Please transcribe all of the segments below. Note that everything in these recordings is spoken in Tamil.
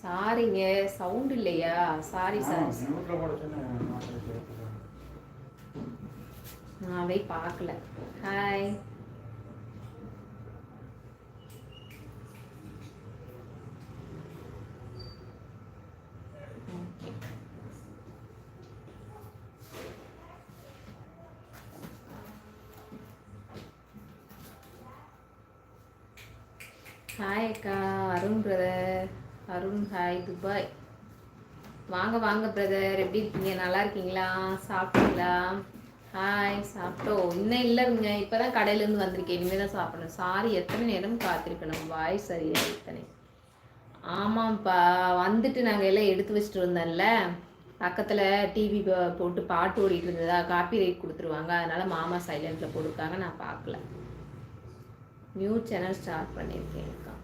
சாரிங்க சவுண்ட் இல்லையா? சாரி சாரி நான் போய் பார்க்கல. ஹாய் ஹாய் அக்கா. Arun brother Arun hi Dubai. வாங்க வாங்க பிரதர் எப்படி இருக்கீங்க? நல்லா இருக்கீங்களா? சாப்பிட்டீங்களா? ஹாய் சாப்பிட்டோம். இன்னும் இல்லைங்க இப்போ தான் கடையிலேருந்து வந்திருக்கேன். இனிமேல் தான் சாப்பிடணும். சாரி எத்தனை நேரம் காத்திருக்கணும்? வாய் சரியா இத்தனை. ஆமாம்ப்பா. வந்துட்டு நாங்கள் எல்லாம் எடுத்து வச்சுட்டு வந்தோம்ல. பக்கத்தில் டிவி போட்டு பாட்டு ஓடிட்டு இருந்ததா? காப்பி ரைட் கொடுத்துருவாங்க. அதனால் மாமா சைலண்டில் போட்டிருக்காங்க. நான் பார்க்கல. நியூ சேனல் ஸ்டார்ட் பண்ணியிருக்கேன்க்கா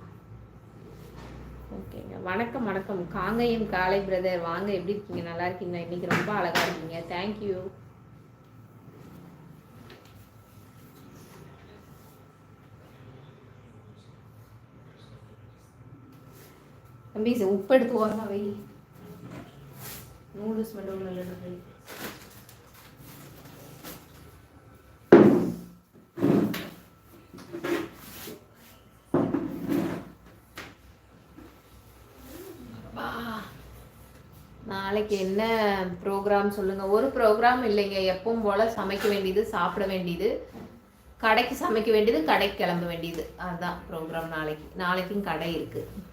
ஓகேங்க. வணக்கம் வணக்கம். காங்கையும் காலை பிரதர். வாங்க எப்படி இருக்கீங்க? நல்லா இருக்கீங்களா? இன்னைக்கு ரொம்ப அழகா இருக்கீங்க. தேங்க்யூ தம்பி உப்பு எடுத்து ஓரமா வை. நூடுல்ஸ் மட்டும் இல்லை நாளைக்கு என்ன ப்ரோக்ராம் சொல்லுங்கள் ஒரு ப்ரோக்ராம் இல்லைங்க. எப்பவும் போல் சமைக்க வேண்டியது சாப்பிட வேண்டியது கடைக்கு சமைக்க வேண்டியது கடைக்கு கிளம்ப வேண்டியது. அதுதான் ப்ரோக்ராம் நாளைக்கு. நாளைக்கும் கடை இருக்குது